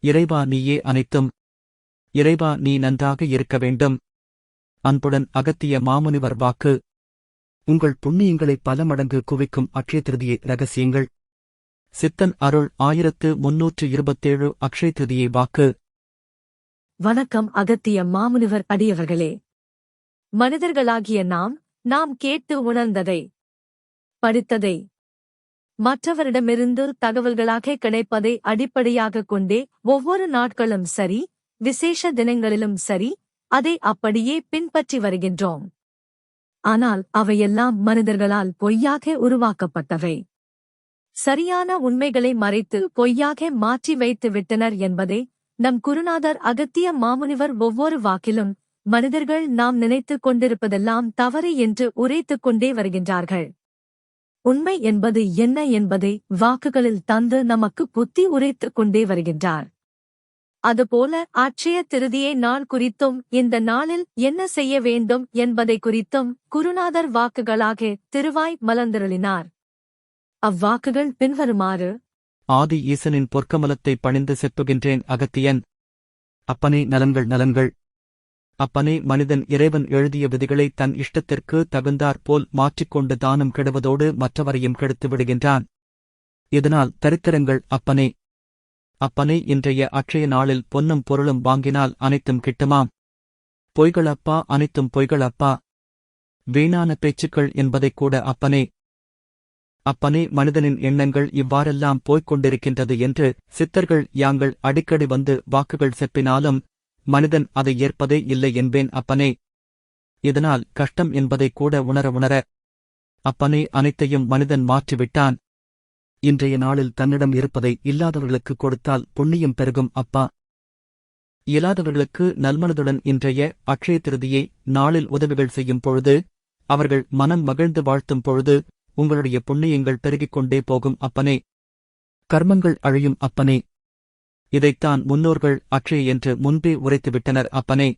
இறைவா நீயே அனைத்தும். இறைவா நீ நன்றாக இருக்க வேண்டும். அன்புடன் அகத்திய மாமுனிவர் வாக்கு. உங்கள் புண்ணியங்களை பல மடங்கு குவிக்கும் அக்ஷய திருதியை ரகசியங்கள். சித்தன் அருள் ஆயிரத்து முன்னூற்று இருபத்தேழு அக்ஷய திருதியை வாக்கு. வணக்கம் அகத்திய மாமுனிவர் அடியவர்களே. மனிதர்களாகிய நாம் நாம் கேட்டு உணர்ந்ததை படித்ததை மற்றவரிடமிருந்து தகவல்களாக கிடைப்பதை அடிப்படையாகக் கொண்டே ஒவ்வொரு நாட்களும் சரி விசேஷ தினங்களிலும் சரி அதை அப்படியே பின்பற்றி வருகின்றோம். ஆனால் அவையெல்லாம் மனிதர்களால் பொய்யாக உருவாக்கப்பட்டவை. சரியான உண்மைகளை மறைத்து பொய்யாக மாற்றி வைத்து விட்டனர் என்பதை நம் குருநாதர் அகத்திய மாமுனிவர் ஒவ்வொரு வாக்கிலும் மனிதர்கள் நாம் நினைத்துக் கொண்டிருப்பதெல்லாம் தவறு என்று உரைத்துக் கொண்டே வருகின்றார்கள். உண்மை என்பது என்ன என்பதை வாக்குகளில் தந்து நமக்கு புத்தி உரைத்துக் கொண்டே வருகின்றார். அதுபோல அட்சய திருதியை நாள் குறித்தும் இந்த நாளில் என்ன செய்ய வேண்டும் என்பதை குறித்தும் குருநாதர் வாக்குகளாக திருவாய் மலர்ந்திருளினார். அவ்வாக்குகள் பின்வருமாறு ஆதி ஈசனின் பொற்கமலத்தை பணிந்து செப்புகின்றேன் அகத்தியன். அப்பனே நலன்கள் நலன்கள். அப்பனே மனிதன் இறைவன் எழுதிய விதிகளை தன் இஷ்டத்திற்கு தகுந்தாற் போல் மாற்றிக்கொண்டு தானம் கெடுவதோடு மற்றவரையும் கெடுத்து விடுகின்றான். இதனால் தரித்திரங்கள் அப்பனே. அப்பனே இன்றைய அற்றைய நாளில் பொன்னும் பொருளும் வாங்கினால் அனைத்தும் கிட்டுமாம். பொய்களப்பா அனைத்தும் பொய்களப்பா. வீணான பேச்சுக்கள் என்பதைக் கூட அப்பனே. அப்பனே மனிதனின் எண்ணங்கள் இவ்வாறெல்லாம் போய்க் கொண்டிருக்கின்றது என்று சித்தர்கள் யாங்கள் அடிக்கடி வந்து வாக்குகள் செப்பினாலும் மனிதன் அதை ஏற்பதே இல்லை என்பேன் அப்பனே. இதனால் கஷ்டம் என்பதை கூட உணர உணர அப்பனே அனைத்தையும் மனிதன் மாற்றிவிட்டான். இன்றைய நாளில் தன்னிடம் இருப்பதை இல்லாதவர்களுக்கு கொடுத்தால் புண்ணியம் பெருகும் அப்பா. இயலாதவர்களுக்கு நல்மனதுடன் இன்றைய அக்ஷய திருதியை நாளில் உதவிகள் செய்யும் பொழுது அவர்கள் மனம் மகிழ்ந்து வாழ்த்தும் பொழுது உங்களுடைய புண்ணியங்கள் பெருகிக் கொண்டே போகும் அப்பனே. கர்மங்கள் அழியும் அப்பனே. இதைத்தான் முன்னோர்கள் அக்ஷய என்று முன்பே உரைத்துவிட்டனர் அப்பனே.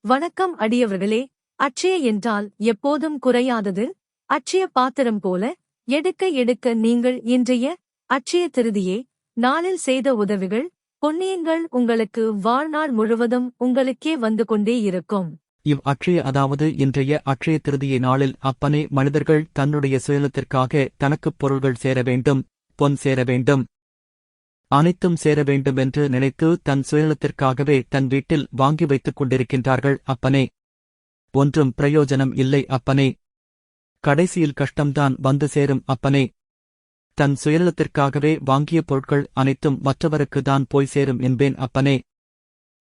வணக்கம் அடியவர்களே அட்சய என்றால் எப்போதும் குறையாதது அட்சய பாத்திரம் போல எடுக்க எடுக்க நீங்கள் இன்றைய அட்சய திருதியே நாளில் செய்த உதவிகள் புண்ணியங்கள் உங்களுக்கு வாழ்நாள் முழுவதும் உங்களுக்கே வந்து கொண்டே இருக்கும். இவ் அக்ஷய அதாவது இன்றைய அக்ஷய திருதியை நாளில் அப்பனே மனிதர்கள் தன்னுடைய சுயலத்திற்காக தனக்குப் பொருள்கள் சேர வேண்டும் பொன் சேர வேண்டும். அனைத்தும் சேர வேண்டும் என்று நினைத்து தன் சுயநலத்திற்காகவே தன் வீட்டில் வாங்கி வைத்துக் கொண்டிருக்கின்றார்கள் அப்பனே. ஒன்றும் பிரயோஜனம் இல்லை அப்பனே. கடைசியில் கஷ்டம்தான் வந்து சேரும் அப்பனே. தன் சுயநலத்திற்காகவே வாங்கிய பொருட்கள் அனைத்தும் மற்றவருக்கு தான் போய் சேரும் என்பேன் அப்பனே.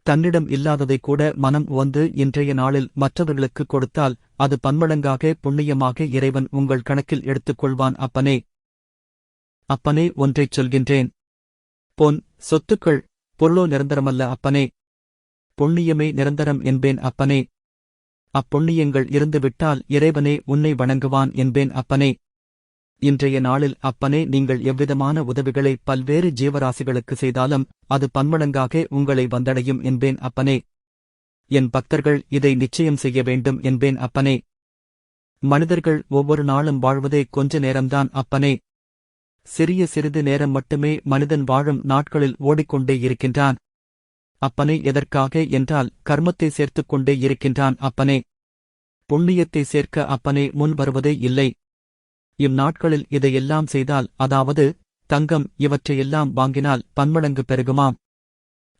தன்னிடம் இல்லாததை கூட மனம் வந்து இன்றைய நாளில் மற்றவர்களுக்கு கொடுத்தால் அது பன்மடங்காக புண்ணியமாக இறைவன் உங்கள் கணக்கில் எடுத்துக் கொள்வான் அப்பனே. அப்பனே ஒன்றைச் சொல்கின்றேன். பொன் சொத்துக்கள் பொருளோ நிரந்தரமல்ல அப்பனே. பொன்னியமே நிரந்தரம் என்பேன் அப்பனே. அப்பொன்னியங்கள் இருந்துவிட்டால் இறைவனே உன்னை வணங்குவான் என்பேன் அப்பனே. இன்றைய நாளில் அப்பனே நீங்கள் எவ்விதமான உதவிகளை பல்வேறு ஜீவராசிகளுக்கு செய்தாலும் அது பன்மடங்காக உங்களை வந்தடையும் என்பேன் அப்பனே. என் பக்தர்கள் இதை நிச்சயம் செய்ய வேண்டும் என்பேன் அப்பனே. மனிதர்கள் ஒவ்வொரு நாளும் வாழ்வதே கொஞ்ச நேரம்தான் அப்பனே. சிறிய சிறிது நேரம் மட்டுமே மனிதன் வாழும் நாட்களில் ஓடிக்கொண்டே இருக்கின்றான். அப்பனே எதற்காக என்றால் கர்மத்தை சேர்த்துக் கொண்டே இருக்கின்றான் அப்பனே. புண்ணியத்தை சேர்க்க அப்பனே முன் வருவதே இல்லை. இந்நாட்களில் இதையெல்லாம் செய்தால் அதாவது தங்கம் இவற்றையெல்லாம் வாங்கினால் பன்மடங்கு பெருகுமாம்.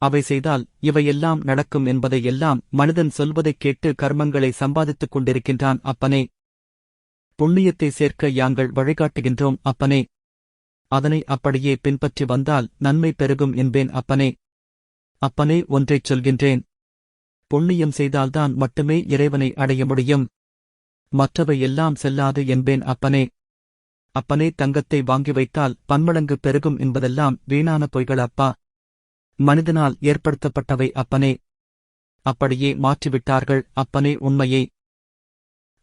அவை செய்தால் இவையெல்லாம் நடக்கும் என்பதை எல்லாம் மனிதன் சொல்வதைக் கேட்டு கர்மங்களை சம்பாதித்துக் கொண்டிருக்கின்றான் அப்பனே. புண்ணியத்தை சேர்க்க யாங்கள் வழிகாட்டுகின்றோம் அப்பனே. அதனை அப்படியே பின்பற்றி வந்தால் நன்மை பெருகும் என்பேன் அப்பனே. அப்பனே ஒன்றைச் சொல்கின்றேன். புண்ணியம் செய்தால்தான் மட்டுமே இறைவனை அடைய முடியும். மற்றவை எல்லாம் செல்லாது என்பேன் அப்பனே. அப்பனே தங்கத்தை வாங்கி வைத்தால் பன்மடங்கு பெருகும் என்பதெல்லாம் வீணான பொய்கள் அப்பா. மனிதனால் ஏற்படுத்தப்பட்டவை அப்பனே. அப்படியே மாற்றிவிட்டார்கள் அப்பனே உண்மையே.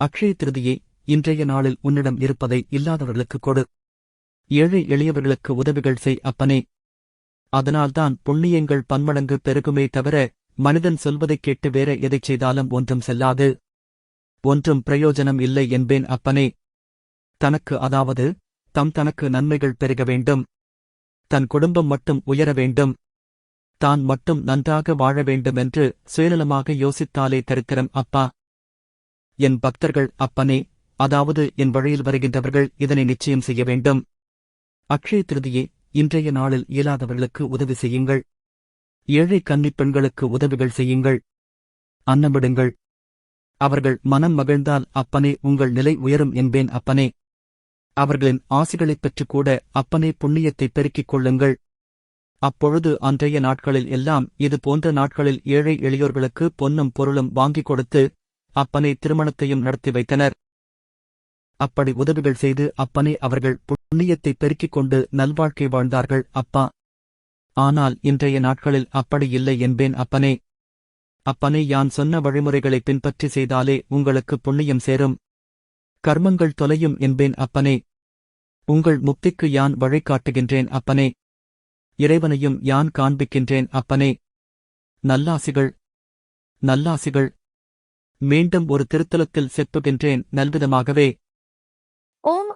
அக்ஷய திருதியே இன்றைய நாளில் உன்னிடம் இருப்பதை இல்லாதவர்களுக்கு கொடு. ஏழை எளியவர்களுக்கு உதவிகள் செய் அப்பனே. அதனால்தான் புண்ணியங்கள் பன்மடங்கு பெருகுமே தவிர மனிதன் சொல்வதைக் கேட்டு வேற எதைச் செய்தாலும் ஒன்றும் செல்லாது. ஒன்றும் பிரயோஜனம் இல்லை என்பேன் அப்பனே. தனக்கு அதாவது தம் தனக்கு நன்மைகள் பெருக வேண்டும். தன் குடும்பம் மட்டும் உயர வேண்டும். தான் மட்டும் நன்றாக வாழ வேண்டுமென்று சுயநலமாக யோசித்தாலே தரித்திரம் அப்பா. என் பக்தர்கள் அப்பனே அதாவது என் வழியில் வருகின்றவர்கள் இதனை நிச்சயம் செய்ய வேண்டும். அக்ஷய திருதியே இன்றைய நாளில் இயலாதவர்களுக்கு உதவி செய்யுங்கள். ஏழை கன்னிப் பெண்களுக்கு உதவிகள் செய்யுங்கள். அன்னமிடுங்கள். அவர்கள் மனம் மகிழ்ந்தால் அப்பனே உங்கள் நிலை உயரும் என்பேன் அப்பனே. அவர்களின் ஆசைகளைப் பெற்றுக்கூட அப்பனே புண்ணியத்தைப் பெருக்கிக் கொள்ளுங்கள். அப்பொழுது அன்றைய நாட்களில் எல்லாம் இது போன்ற நாட்களில் ஏழை எளியோர்களுக்கு பொன்னும் பொருளும் வாங்கிக் கொடுத்து அப்பனே திருமணத்தையும் நடத்தி வைத்தனர். அப்படி உதவிகள் செய்து அப்பனே அவர்கள் புண்ணியத்தை பெருக்கிக் கொண்டு நல்வாழ்க்கை வாழ்ந்தார்கள் அப்பா. ஆனால் இன்றைய நாட்களில் அப்படி இல்லை என்பேன் அப்பனே. அப்பனே யான் சொன்ன வழிமுறைகளை பின்பற்றி செய்தாலே உங்களுக்கு புண்ணியம் சேரும். கர்மங்கள் தொலையும் என்பேன் அப்பனே. உங்கள் முக்திக்கு யான் வழிகாட்டுகின்றேன் அப்பனே. இறைவனையும் யான் காண்பிக்கின்றேன் அப்பனே. நல்லாசிகள். நல்லாசிகள். மீண்டும் ஒரு திருத்தலத்தில் செப்புகின்றேன் நல்விதமாகவே.